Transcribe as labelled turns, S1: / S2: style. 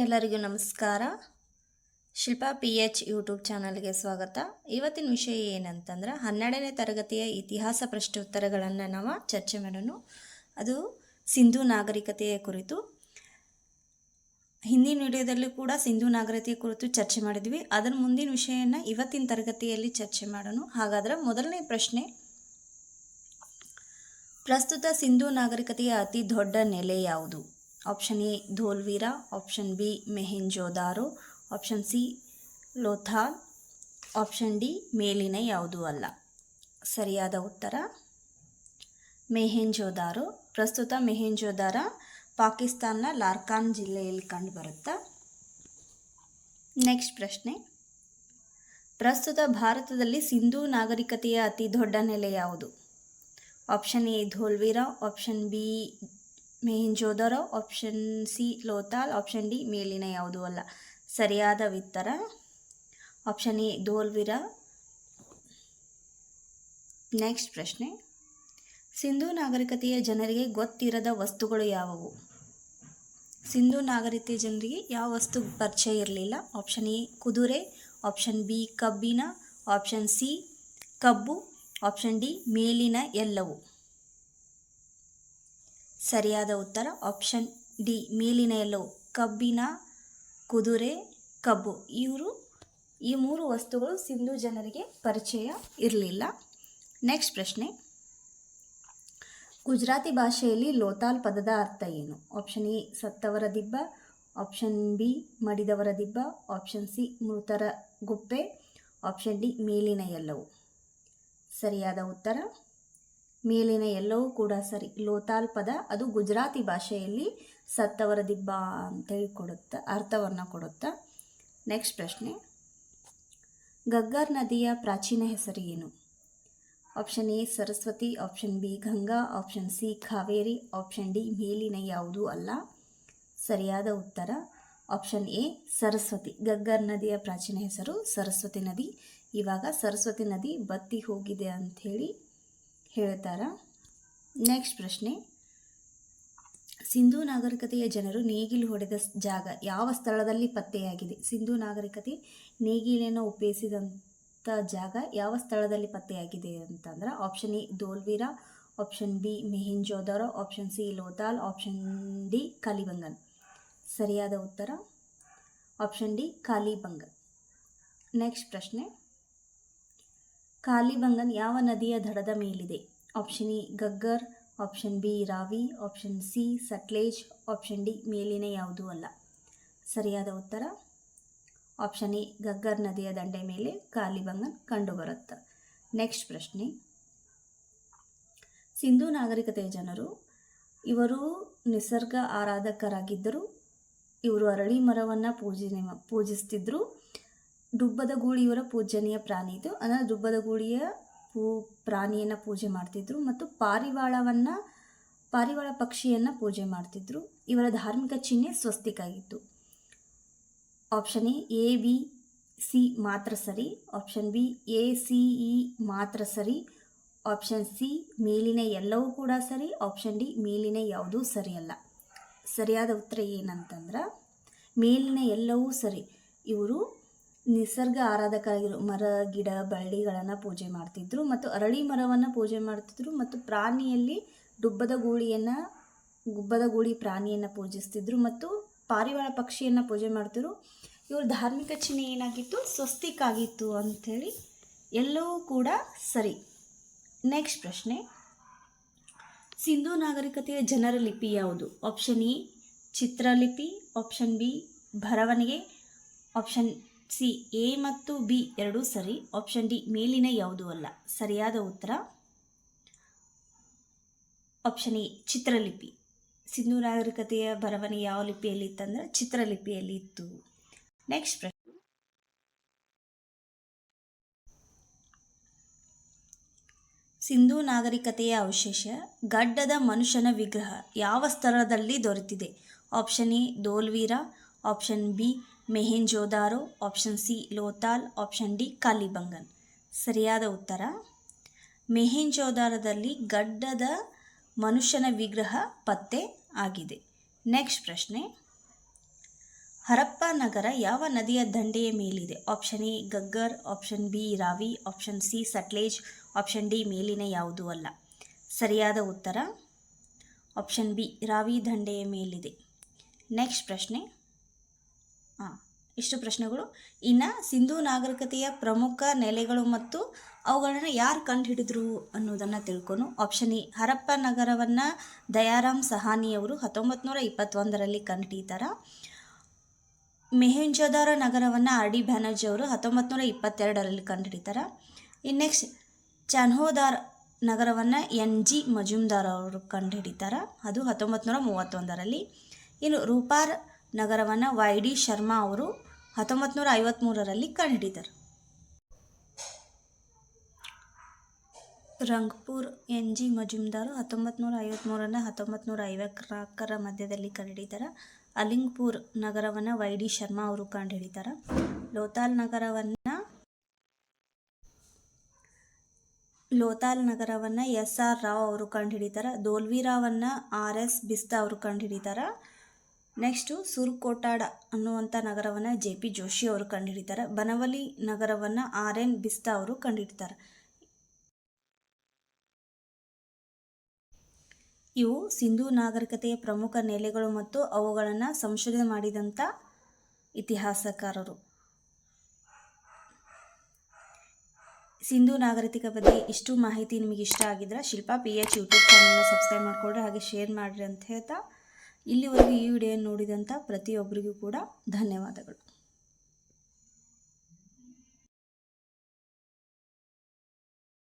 S1: ಎಲ್ಲರಿಗೂ ನಮಸ್ಕಾರ. Shilpa P H YouTube ಚಾನಲ್ಗೆ ಸ್ವಾಗತ. ಇವತ್ತಿನ ವಿಷಯ ಏನಂತಂದ್ರೆ ಹನ್ನೆರಡನೇ ತರಗತಿಯ ಇತಿಹಾಸ ಪ್ರಶ್ನೋತ್ತರಗಳನ್ನು ನಾವು ಚರ್ಚೆ ಮಾಡೋಣ. ಅದು ಸಿಂಧೂ ನಾಗರಿಕತೆಯ ಕುರಿತು. ಹಿಂದಿನ ವಿಡಿಯೋದಲ್ಲಿ ಕೂಡ ಸಿಂಧೂ ನಾಗರಿಕತೆಯ ಕುರಿತು ಚರ್ಚೆ ಮಾಡಿದ್ವಿ. ಅದರ ಮುಂದಿನ ವಿಷಯನ ಇವತ್ತಿನ ತರಗತಿಯಲ್ಲಿ ಚರ್ಚೆ ಮಾಡೋಣ. ಹಾಗಾದ್ರೆ ಮೊದಲನೇ ಪ್ರಶ್ನೆ, ಪ್ರಸ್ತುತ ಸಿಂಧೂ ನಾಗರಿಕತೆಯ ಅತಿ ದೊಡ್ಡ ನೆಲೆ ಯಾವುದು? Option A Dholavira option B Mohenjodaro option C Lothal option D ಮೇಲಿನ ಯಾವುದೂ ಅಲ್ಲ. ಸರಿಯಾದ ಉತ್ತರ ಮೆಹೆಂಜೋದಾರೋ ಪ್ರಸ್ತುತ ಮೆಹೆಂಜೋದಾರ ಪಾಕಿಸ್ತಾನ್ನ ಲಾರ್ಕಾನ್ ಜಿಲ್ಲೆಯಲ್ಲಿ ಕಂಡುಬರುತ್ತಾ? ನೆಕ್ಸ್ಟ್ ಪ್ರಶ್ನೆ. ಪ್ರಸ್ತುತ ಭಾರತದಲ್ಲಿ ಸಿಂಧೂ ನಾಗರಿಕತೆಯ ಅತಿ ದೊಡ್ಡ ನೆಲೆ ಯಾವುದು? Option A Dholavira option B Mohenjodaro option C Lothal option D ಮೇಲಿನ ಯಾವುದೂ ಅಲ್ಲ. ಸರಿಯಾದ ಉತ್ತರ ಆಪ್ಷನ್ ಎ ಧೋಲ್ವಿರ ನೆಕ್ಸ್ಟ್ ಪ್ರಶ್ನೆ. ಸಿಂಧೂ ನಾಗರಿಕತೆಯ ಜನರಿಗೆ ಗೊತ್ತಿರದ ವಸ್ತುಗಳು ಯಾವುವು? ಸಿಂಧೂ ನಾಗರಿಕತೆಯ ಜನರಿಗೆ ಯಾವ ವಸ್ತು ಪರಿಚಯ ಇರಲಿಲ್ಲ? ಆಪ್ಷನ್ ಎ ಕುದುರೆ. ಆಪ್ಷನ್ ಬಿ ಕಬ್ಬಿನ ಆಪ್ಷನ್ ಸಿ ಕಬ್ಬು. ಆಪ್ಷನ್ ಡಿ ಮೇಲಿನ ಎಲ್ಲವು. ಸರಿಯಾದ ಉತ್ತರ ಆಪ್ಷನ್ ಡಿ ಮೇಲಿನ ಎಲ್ಲವು ಕಬ್ಬಿನ ಕುದುರೆ, ಕಬ್ಬು. ಇವರು, ಈ ಮೂರು ವಸ್ತುಗಳು ಸಿಂಧು ಜನರಿಗೆ ಪರಿಚಯ ಇರಲಿಲ್ಲ. ನೆಕ್ಸ್ಟ್ ಪ್ರಶ್ನೆ. ಗುಜರಾತಿ ಭಾಷೆಯಲ್ಲಿ ಲೋತಾಲ್ ಪದದ ಅರ್ಥ ಏನು? ಆಪ್ಷನ್ ಎ ಸತ್ತವರ ದಿಬ್ಬ. ಆಪ್ಷನ್ ಬಿ ಮಡಿದವರ ದಿಬ್ಬ. ಆಪ್ಷನ್ ಸಿ ಮೃತರ ಗುಪ್ಪೆ. ಆಪ್ಷನ್ ಡಿ ಮೇಲಿನ ಎಲ್ಲವು. ಸರಿಯಾದ ಉತ್ತರ? ಮೇಲಿನ ಎಲ್ಲವೂ ಕೂಡ ಸರಿ. ಲೋತಾಲ್ ಪದ, ಅದು ಗುಜರಾತಿ ಭಾಷೆಯಲ್ಲಿ ಸತ್ತವರ ದಿಬ್ಬ ಅಂತೇಳಿ ಕೊಡುತ್ತೆ ಅರ್ಥವನ್ನು ಕೊಡುತ್ತೆ. ನೆಕ್ಸ್ಟ್ ಪ್ರಶ್ನೆ. ಗಗ್ಗರ್ ನದಿಯ ಪ್ರಾಚೀನ ಹೆಸರು ಏನು? Option A Saraswati. Option B Ganga. Option C Kaveri. Option D ಮೇಲಿನ ಯಾವುದೂ ಅಲ್ಲ. ಸರಿಯಾದ ಉತ್ತರ. Option A Saraswati. ಗಗ್ಗರ್ ನದಿಯ ಪ್ರಾಚೀನ ಹೆಸರು ಸರಸ್ವತಿ ನದಿ. ಇವಾಗ ಸರಸ್ವತಿ ನದಿ ಬತ್ತಿ ಹೋಗಿದೆ ಅಂಥೇಳಿ ಹೇಳ್ತಾರ. ನೆಕ್ಸ್ಟ್ ಪ್ರಶ್ನೆ. ಸಿಂಧೂ ನಾಗರಿಕತೆಯ ಜನರು ನೇಗಿಲು ಹೊಡೆದ ಜಾಗ ಯಾವ ಸ್ಥಳದಲ್ಲಿ ಪತ್ತೆಯಾಗಿದೆ? ಸಿಂಧೂ ನಾಗರಿಕತೆ ನೇಗಿಲನ್ನು ಉಪಯೋಗಿಸಿದಂಥ ಜಾಗ ಯಾವ ಸ್ಥಳದಲ್ಲಿ ಪತ್ತೆಯಾಗಿದೆ ಅಂತಂದ್ರೆ option A Dholavira option B Mohenjodaro option C Lothal option D Kalibangan. ಸರಿಯಾದ ಉತ್ತರ? Option D Kalibangan. ನೆಕ್ಸ್ಟ್ ಪ್ರಶ್ನೆ. ಕಾಲಿಬಂಗನ್ ಯಾವ ನದಿಯ ದಡದ ಮೇಲಿದೆ? Option E Ghaggar, option B, Ravi, option C, Sutlej, option D, ಮೇಲಿನ ಯಾವುದೂ ಅಲ್ಲ. ಸರಿಯಾದ ಉತ್ತರ? ಆಪ್ಷನ್ ಎ, ಗಗ್ಗರ್ ನದಿಯ ದಂಡೆ ಮೇಲೆ ಕಾಲಿಬಂಗನ್ ಕಂಡುಬರುತ್ತೆ. ನೆಕ್ಸ್ಟ್ ಪ್ರಶ್ನೆ. ಸಿಂಧೂ ನಾಗರಿಕತೆಯ ಜನರು, ಇವರು ನಿಸರ್ಗ ಆರಾಧಕರಾಗಿದ್ದರು, ಇವರು ಅರಳಿ ಮರವನ್ನು ಪೂಜನೆ ಪೂಜಿಸ್ತಿದ್ರು ಡುಬ್ಬದ ಗೂಳಿಯವರ ಪೂಜನೀಯ ಪ್ರಾಣಿ ಇದು. ಅಂದರೆ ದುಬ್ಬದ ಗೂಳಿಯ ಪೂ, ಪ್ರಾಣಿಯನ್ನು ಪೂಜೆ ಮಾಡ್ತಿದ್ರು ಮತ್ತು ಪಾರಿವಾಳವನ್ನು, ಪಾರಿವಾಳ ಪಕ್ಷಿಯನ್ನು ಪೂಜೆ ಮಾಡ್ತಿದ್ರು. ಇವರ ಧಾರ್ಮಿಕ ಚಿಹ್ನೆ ಸ್ವಸ್ತಿಕ ಆಗಿತ್ತು option A A B C ಮಾತ್ರ ಸರಿ. Option B A C E ಮಾತ್ರ ಸರಿ. ಆಪ್ಷನ್ ಸಿ ಮೇಲಿನ ಎಲ್ಲವೂ ಕೂಡ ಸರಿ. ಆಪ್ಷನ್ ಡಿ ಮೇಲಿನ ಯಾವುದೂ ಸರಿಯಲ್ಲ ಸರಿಯಾದ ಉತ್ತರ ಏನಂತಂದ್ರೆ, ಮೇಲಿನ ಎಲ್ಲವೂ ಸರಿ. ಇವರು ನಿಸರ್ಗ ಆರಾಧಕರಾಗಿರೋ ಮರ, ಗಿಡ, ಬಳ್ಳಿಗಳನ್ನು ಪೂಜೆ ಮಾಡ್ತಿದ್ರು ಮತ್ತು ಅರಳಿ ಮರವನ್ನು ಪೂಜೆ ಮಾಡ್ತಿದ್ರು ಮತ್ತು ಪ್ರಾಣಿಯಲ್ಲಿ ಡುಬ್ಬದ ಗೂಳಿಯನ್ನು, ಗುಬ್ಬದ ಗೂಳಿ ಪ್ರಾಣಿಯನ್ನು ಪೂಜಿಸ್ತಿದ್ರು ಮತ್ತು ಪಾರಿವಾಳ ಪಕ್ಷಿಯನ್ನು ಪೂಜೆ ಮಾಡ್ತಿದ್ರು. ಇವ್ರ ಧಾರ್ಮಿಕ ಚಿಹ್ನೆ ಏನಾಗಿತ್ತು? ಸ್ವಸ್ತಿಕಾಗಿತ್ತು ಅಂಥೇಳಿ ಎಲ್ಲವೂ ಕೂಡ ಸರಿ. ನೆಕ್ಸ್ಟ್ ಪ್ರಶ್ನೆ. ಸಿಂಧೂ ನಾಗರಿಕತೆಯ ಜನರ ಲಿಪಿ ಯಾವುದು? ಆಪ್ಷನ್ ಎ ಚಿತ್ರಲಿಪಿ ಆಪ್ಷನ್ ಬಿ ಬರವಣಿಗೆ ಆಪ್ಷನ್ ಸಿ, ಎ ಮತ್ತು ಬಿ ಎರಡೂ ಸರಿ, ಆಪ್ಷನ್ ಡಿ ಮೇಲಿನ ಯಾವುದೂ ಅಲ್ಲ. ಸರಿಯಾದ ಉತ್ತರ? Option A, ಚಿತ್ರಲಿಪಿ. ಸಿಂಧೂ ನಾಗರಿಕತೆಯ ಬರವಣಿಗೆ ಯಾವ ಲಿಪಿಯಲ್ಲಿ ಇತ್ತಂದ್ರೆ ಚಿತ್ರಲಿಪಿಯಲ್ಲಿ ಇತ್ತು. ನೆಕ್ಸ್ಟ್ ಪ್ರಶ್ನೆ. ಸಿಂಧೂ ನಾಗರಿಕತೆಯ ಅವಶೇಷ, ಗಡ್ಡದ ಮನುಷ್ಯನ ವಿಗ್ರಹ ಯಾವ ಸ್ಥಳದಲ್ಲಿ ದೊರೆತಿದೆ? Option A, Dholavira. Option B Mohenjodaro option C Lothal option D Kalibangan. ಸರಿಯಾದ ಉತ್ತರ? ಮೆಹೆಂಜೋದಾರದಲ್ಲಿ ಗಡ್ಡದ ಮನುಷ್ಯನ ವಿಗ್ರಹ ಪತ್ತೆ ಆಗಿದೆ. ನೆಕ್ಸ್ಟ್ ಪ್ರಶ್ನೆ. ಹರಪ್ಪ ನಗರ ಯಾವ ನದಿಯ ದಂಡೆಯ ಮೇಲಿದೆ? Option A Ghaggar option B Ravi option C Sutlej option D ಮೇಲಿನ ಯಾವುದೂ ಅಲ್ಲ. ಸರಿಯಾದ ಉತ್ತರ? ಆಪ್ಷನ್ ಬಿ ರಾವಿ ದಂಡೆಯ ಮೇಲಿದೆ. ನೆಕ್ಸ್ಟ್ ಪ್ರಶ್ನೆ. ಇಷ್ಟು ಪ್ರಶ್ನೆಗಳು. ಇನ್ನು ಸಿಂಧೂ ನಾಗರಿಕತೆಯ ಪ್ರಮುಖ ನೆಲೆಗಳು ಮತ್ತು ಅವುಗಳನ್ನು ಯಾರು ಕಂಡುಹಿಡಿದ್ರು ಅನ್ನೋದನ್ನು ತಿಳ್ಕೊನು ಆಪ್ಷನ್ ಇ ಹರಪ್ಪ ನಗರವನ್ನು ದಯಾರಾಮ್ ಸಹಾನಿಯವರು ಹತ್ತೊಂಬತ್ತು ನೂರ ಇಪ್ಪತ್ತೊಂದರಲ್ಲಿ ಕಂಡುಹಿಡಿತಾರೆ. ಮೆಹೆಂಜೋದಾರ ನಗರವನ್ನು ಆರ್ ಡಿ ಬ್ಯಾನರ್ಜಿ ಅವರು ಹತ್ತೊಂಬತ್ತು ನೂರ ಇಪ್ಪತ್ತೆರಡರಲ್ಲಿ ಕಂಡುಹಿಡಿತಾರೆ. ಇನ್ನು ನೆಕ್ಸ್ಟ್, ಚನ್ಹೋದಾರ್ ನಗರವನ್ನು ಎನ್ ಜಿ ಮಜುಮ್ದಾರ್ ಅವರು ಕಂಡುಹಿಡಿತಾರೆ. ಅದು ಹತ್ತೊಂಬತ್ತು ನೂರ ಮೂವತ್ತೊಂದರಲ್ಲಿ. ಇನ್ನು ರೂಪಾರ್ ನಗರವನ್ನು ವೈ ಡಿ ಶರ್ಮಾ ಅವರು ಹತ್ತೊಂಬತ್ತು ನೂರ ಐವತ್ತ್ಮೂರರಲ್ಲಿ ಕಂಡುಹಿಡಿತಾರೆ ರಂಗ್ಪುರ್ ಎನ್ ಜಿ ಮಜುಮ್ದಾರ್ ಹತ್ತೊಂಬತ್ತು ನೂರ ಐವತ್ತ್ಮೂರರಿಂದ ಹತ್ತೊಂಬತ್ತು ನೂರ ಐವತ್ನಾಲ್ಕರ ಮಧ್ಯದಲ್ಲಿ ಕಂಡುಹಿಡಿತಾರೆ ಅಲಿಂಗ್ಪುರ್ ನಗರವನ್ನು ವೈ ಡಿ ಶರ್ಮಾ ಅವರು ಕಂಡುಹಿಡಿತಾರೆ ಲೋತಾಲ್ ನಗರವನ್ನು ಲೋತಾಲ್ ನಗರವನ್ನು ಎಸ್ ಆರ್ ರಾವ್ ಅವರು ಕಂಡುಹಿಡಿತಾರೆ ದೋಲ್ವಿರಾವನ್ನು ಆರ್ ಎಸ್ ಬಿಸ್ತಾ ಅವರು ಕಂಡುಹಿಡಿತಾರೆ ನೆಕ್ಸ್ಟು ಸುರ್ಕೋಟಾಡ ಅನ್ನುವಂಥ ನಗರವನ್ನು ಜೆ ಪಿ ಜೋಶಿ ಅವರು ಕಂಡುಹಿಡಿತಾರೆ ಬನವಲಿ ನಗರವನ್ನು ಆರ್ ಎನ್ ಬಿಸ್ತಾ ಅವರು ಕಂಡುಹಿಡಿತಾರೆ ಇವು ಸಿಂಧೂ ನಾಗರಿಕತೆಯ ಪ್ರಮುಖ ನೆಲೆಗಳು ಮತ್ತು ಅವುಗಳನ್ನು ಸಂಶೋಧನೆ ಮಾಡಿದಂಥ ಇತಿಹಾಸಕಾರರು. ಸಿಂಧು ನಾಗರಿಕತೆ ಬಗ್ಗೆ ಇಷ್ಟು ಮಾಹಿತಿ ನಿಮಗೆ ಇಷ್ಟ ಆಗಿದ್ರೆ ಶಿಲ್ಪಾ ಪಿ ಎಚ್ ಯೂಟ್ಯೂಬ್ ಚಾನಲ್ನ ಸಬ್ಸ್ಕ್ರೈಬ್ ಮಾಡಿಕೊಡ್ರಿ ಹಾಗೆ ಶೇರ್ ಮಾಡಿರಿ ಅಂತ ಹೇಳ್ತಾ ಇಲ್ಲಿವರೆಗೂ ಈ ವಿಡಿಯೋ ನೋಡಿದಂಥ ಪ್ರತಿಯೊಬ್ಬರಿಗೂ ಕೂಡ ಧನ್ಯವಾದಗಳು.